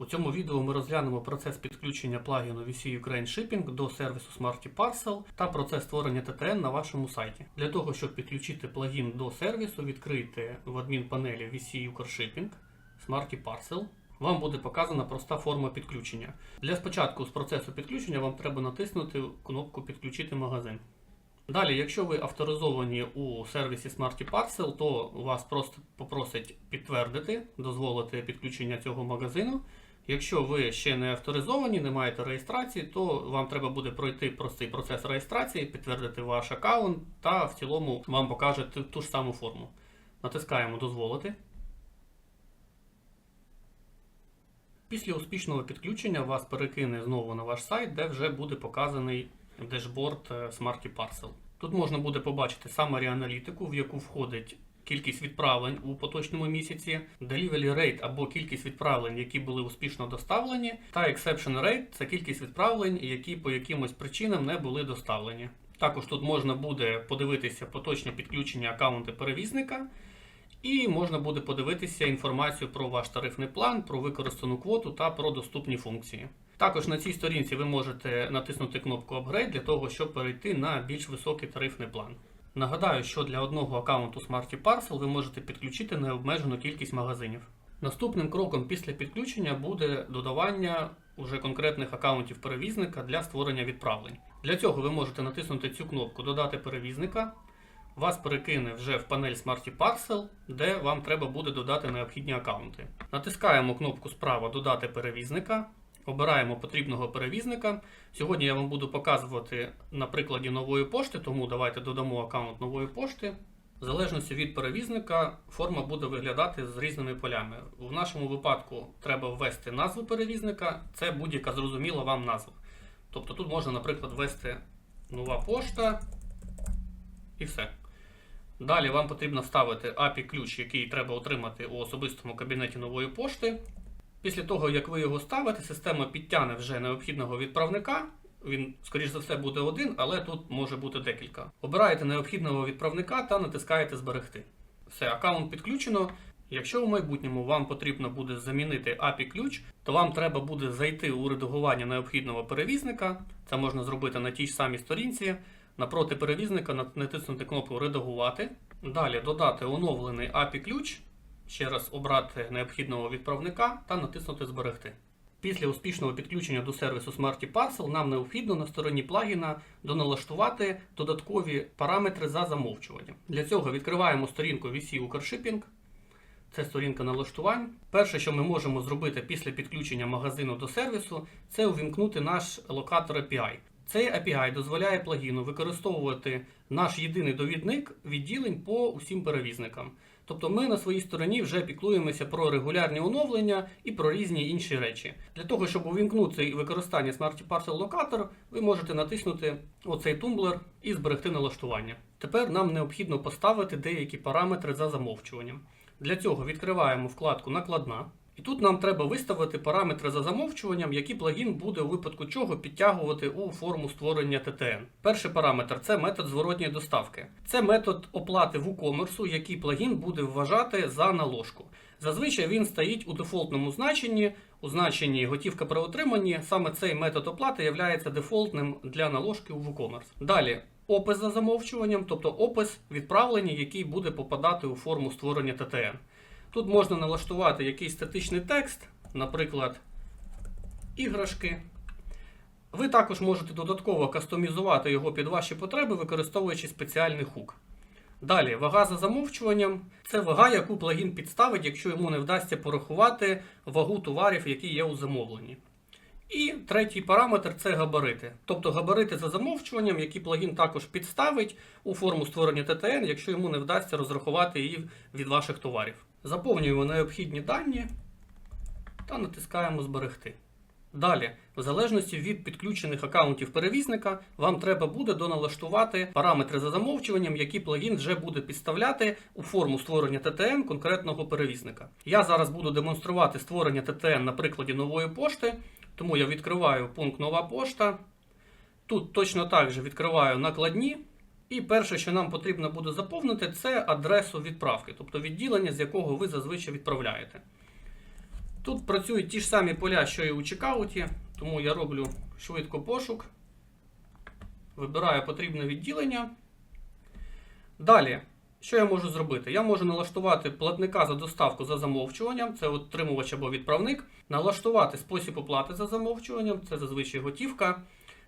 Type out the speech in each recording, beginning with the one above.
У цьому відео ми розглянемо процес підключення плагіну VC Ukraine Shipping до сервісу Smarty Parcel та процес створення TTN на вашому сайті. Для того, щоб підключити плагін до сервісу, відкрийте в адмінпанелі VC Shipping Smarty Parcel. Вам буде показана проста форма підключення. Для спочатку з процесу підключення вам треба натиснути кнопку Підключити магазин. Далі, якщо ви авторизовані у сервісі Smarty Parcel, то вас просто попросять підтвердити, дозволити підключення цього магазину. Якщо ви ще не авторизовані, не маєте реєстрації, то вам треба буде пройти простий процес реєстрації, підтвердити ваш аккаунт та в цілому вам покаже ту- ж саму форму. Натискаємо Дозволити. Після успішного підключення вас перекине знову на ваш сайт, де вже буде показаний дешборд е, Smarty Parcel. Тут можна буде побачити summary аналітику, в яку входить кількість відправлень у поточному місяці, delivery rate або кількість відправлень, які були успішно доставлені, та exception rate це кількість відправлень, які по якимось причинам не були доставлені. Також тут можна буде подивитися поточне підключення аккаунту перевізника. І можна буде подивитися інформацію про ваш тарифний план, про використану квоту та про доступні функції. Також на цій сторінці ви можете натиснути кнопку Upgrade для того, щоб перейти на більш високий тарифний план. Нагадаю, що для одного аккаунту Smarty Parcel ви можете підключити необмежену кількість магазинів. Наступним кроком після підключення буде додавання уже конкретних аккаунтів перевізника для створення відправлень. Для цього ви можете натиснути цю кнопку Додати перевізника вас перекине вже в панель Smarty Parcel, де вам треба буде додати необхідні аккаунти. Натискаємо кнопку справа Додати перевізника, обираємо потрібного перевізника. Сьогодні я вам буду показувати на прикладі нової пошти, тому давайте додамо аккаунт нової пошти. В залежності від перевізника форма буде виглядати з різними полями. В нашому випадку треба ввести назву перевізника, це будь-яка зрозуміла вам назва. Тобто тут можна, наприклад, ввести нова пошта і все. Далі вам потрібно вставити API-ключ, який треба отримати у особистому кабінеті нової пошти. Після того, як ви його ставите, система підтягне вже необхідного відправника. Він, скоріш за все, буде один, але тут може бути декілька. Обираєте необхідного відправника та натискаєте Зберегти. Все, аккаунт підключено. Якщо в майбутньому вам потрібно буде замінити API-ключ, то вам треба буде зайти у редагування необхідного перевізника. Це можна зробити на тій ж самій сторінці. Напроти перевізника натиснути кнопку Редагувати. Далі додати оновлений API-ключ, ще раз обрати необхідного відправника та натиснути Зберегти. Після успішного підключення до сервісу Smarty Parcel нам необхідно на стороні плагіна доналаштувати додаткові параметри за замовчуванням. Для цього відкриваємо сторінку VC Укршипінг. Це сторінка налаштувань. Перше, що ми можемо зробити після підключення магазину до сервісу, це увімкнути наш локатор API. Цей API дозволяє плагіну використовувати наш єдиний довідник відділень по усім перевізникам. Тобто ми на своїй стороні вже піклуємося про регулярні оновлення і про різні інші речі. Для того, щоб увімкнути використання Smart Parcel локатор, ви можете натиснути оцей тумблер і зберегти налаштування. Тепер нам необхідно поставити деякі параметри за замовчуванням. Для цього відкриваємо вкладку Накладна. І тут нам треба виставити параметри за замовчуванням, які плагін буде у випадку чого підтягувати у форму створення TTN. Перший параметр це метод зворотньої доставки. Це метод оплати WooCommerce, який плагін буде вважати за наложку. Зазвичай він стоїть у дефолтному значенні, у значенні готівка при отриманні. Саме цей метод оплати є дефолтним для наложки у WooCommerce. Далі. Опис за замовчуванням, тобто опис відправлення, який буде попадати у форму створення TTN. Тут можна налаштувати якийсь статичний текст, наприклад, іграшки. Ви також можете додатково кастомізувати його під ваші потреби, використовуючи спеціальний хук. Далі, вага за замовчуванням це вага, яку плагін підставить, якщо йому не вдасться порахувати вагу товарів, які є у замовленні. І третій параметр це габарити. Тобто габарити за замовчуванням, які плагін також підставить у форму створення TTN, якщо йому не вдасться розрахувати її від ваших товарів. Заповнюємо необхідні дані та натискаємо Зберегти. Далі, в залежності від підключених аккаунтів перевізника, вам треба буде доналаштувати параметри за замовчуванням, які плагін вже буде підставляти у форму створення TTN конкретного перевізника. Я зараз буду демонструвати створення TTN на прикладі нової пошти, тому я відкриваю пункт Нова пошта. Тут точно так же відкриваю накладні. І перше, що нам потрібно буде заповнити, це адресу відправки, тобто відділення, з якого ви зазвичай відправляєте. Тут працюють ті ж самі поля, що і у чекауті, тому я роблю швидко пошук. Вибираю потрібне відділення. Далі, що я можу зробити? Я можу налаштувати платника за доставку за замовчуванням, це отримувач або відправник, налаштувати спосіб оплати за замовчуванням, це зазвичай готівка.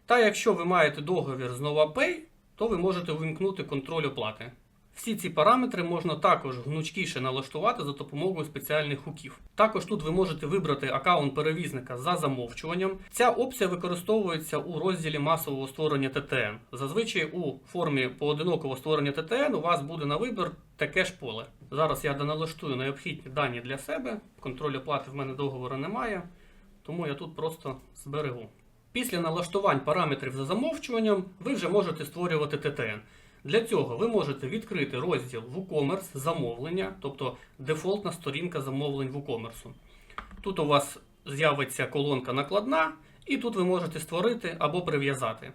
Та якщо ви маєте договір з NovaPay, то ви можете увімкнути контроль оплати. Всі ці параметри можна також гнучкіше налаштувати за допомогою спеціальних хуків. Також тут ви можете вибрати аккаунт перевізника за замовчуванням. Ця опція використовується у розділі масового створення ТТН. Зазвичай у формі поодинокового створення ТТН у вас буде на вибір таке ж поле. Зараз я доналаштую необхідні дані для себе. Контроль оплати в мене договору немає, тому я тут просто зберегу. Після налаштувань параметрів за замовчуванням ви вже можете створювати ТТН. Для цього ви можете відкрити розділ WooCommerce замовлення, тобто дефолтна сторінка замовлень WooCommerce. Тут у вас з'явиться колонка накладна, і тут ви можете створити або прив'язати.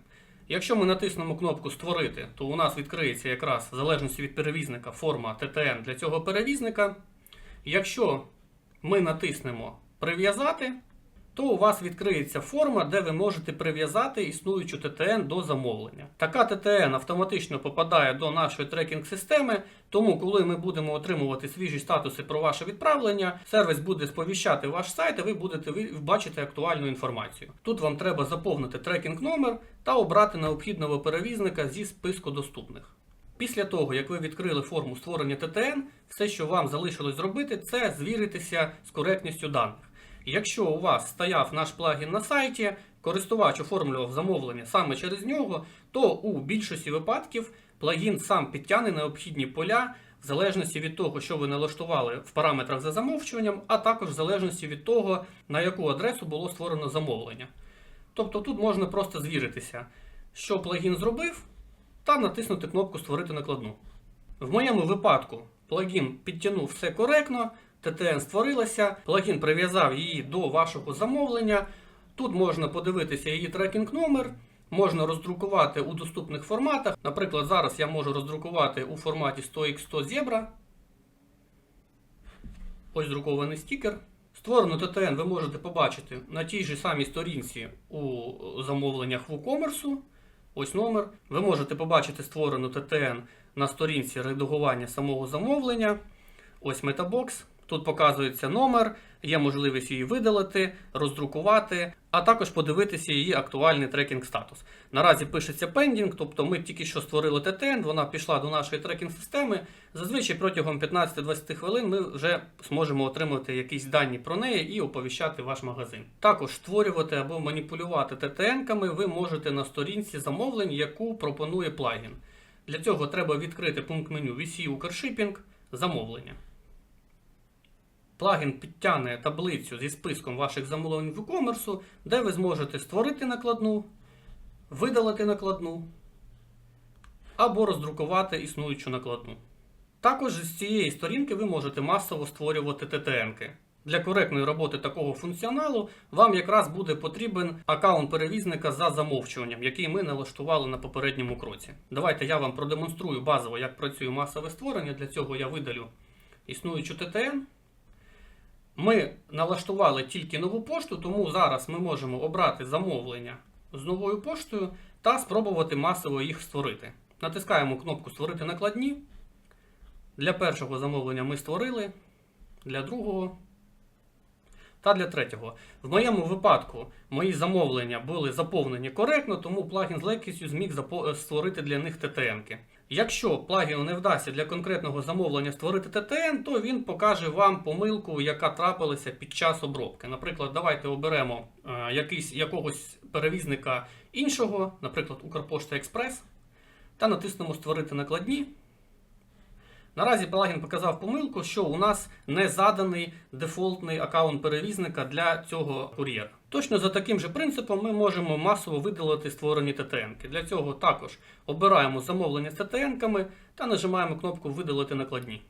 Якщо ми натиснемо кнопку Створити, то у нас відкриється якраз в залежності від перевізника форма TTN для цього перевізника. Якщо ми натиснемо Прив'язати, то у вас відкриється форма, де ви можете прив'язати існуючу ТТН до замовлення. Така ТТН автоматично попадає до нашої трекінг-системи, тому коли ми будемо отримувати свіжі статуси про ваше відправлення, сервіс буде сповіщати ваш сайт, і ви будете бачити актуальну інформацію. Тут вам треба заповнити трекінг номер та обрати необхідного перевізника зі списку доступних. Після того, як ви відкрили форму створення ТТН, все, що вам залишилось зробити, це звіритися з коректністю даних. Якщо у вас стояв наш плагін на сайті, користувач оформлював замовлення саме через нього, то у більшості випадків плагін сам підтягне необхідні поля в залежності від того, що ви налаштували в параметрах за замовчуванням, а також в залежності від того, на яку адресу було створено замовлення. Тобто тут можна просто звіритися, що плагін зробив, та натиснути кнопку Створити накладну. В моєму випадку плагін підтягнув все коректно, ТТН створилася, плагін прив'язав її до вашого замовлення. Тут можна подивитися її трекінг номер, можна роздрукувати у доступних форматах. Наприклад, зараз я можу роздрукувати у форматі 100x100 Zebra. Ось друкований стікер. Створену ТТН ви можете побачити на тій же самій сторінці у замовленнях WooCommerce. Ось номер. Ви можете побачити створену ТТН на сторінці редагування самого замовлення. Ось метабокс. Тут показується номер, є можливість її видалити, роздрукувати, а також подивитися її актуальний трекінг статус. Наразі пишеться пендінг, тобто ми тільки що створили ТТН, вона пішла до нашої трекінг-системи. Зазвичай протягом 15-20 хвилин ми вже зможемо отримати якісь дані про неї і оповіщати ваш магазин. Також створювати або маніпулювати ТТН-ками ви можете на сторінці замовлень, яку пропонує плагін. Для цього треба відкрити пункт меню VC Укршипінг замовлення. Плагін підтягне таблицю зі списком ваших замовлень в e-commerce, де ви зможете створити накладну, видалити накладну або роздрукувати існуючу накладну. Також з цієї сторінки ви можете масово створювати ТТНки. Для коректної роботи такого функціоналу вам якраз буде потрібен аккаунт перевізника за замовчуванням, який ми налаштували на попередньому кроці. Давайте я вам продемонструю базово, як працює масове створення. Для цього я видалю існуючу ТТН. Ми налаштували тільки нову пошту, тому зараз ми можемо обрати замовлення з новою поштою та спробувати масово їх створити. Натискаємо кнопку Створити накладні. Для першого замовлення ми створили, для другого та для третього. В моєму випадку мої замовлення були заповнені коректно, тому плагін з легкістю зміг створити для них ТТНки. Якщо плагіну не вдасться для конкретного замовлення створити ТТН, то він покаже вам помилку, яка трапилася під час обробки. Наприклад, давайте оберемо е, якийсь, якогось перевізника іншого, наприклад, Укрпошта Експрес, та натиснемо Створити накладні. Наразі плагін показав помилку, що у нас не заданий дефолтний аккаунт перевізника для цього кур'єра. Точно за таким же принципом ми можемо масово видалити створені ТТНки. Для цього також обираємо замовлення з ТТНками та нажимаємо кнопку Видалити накладні.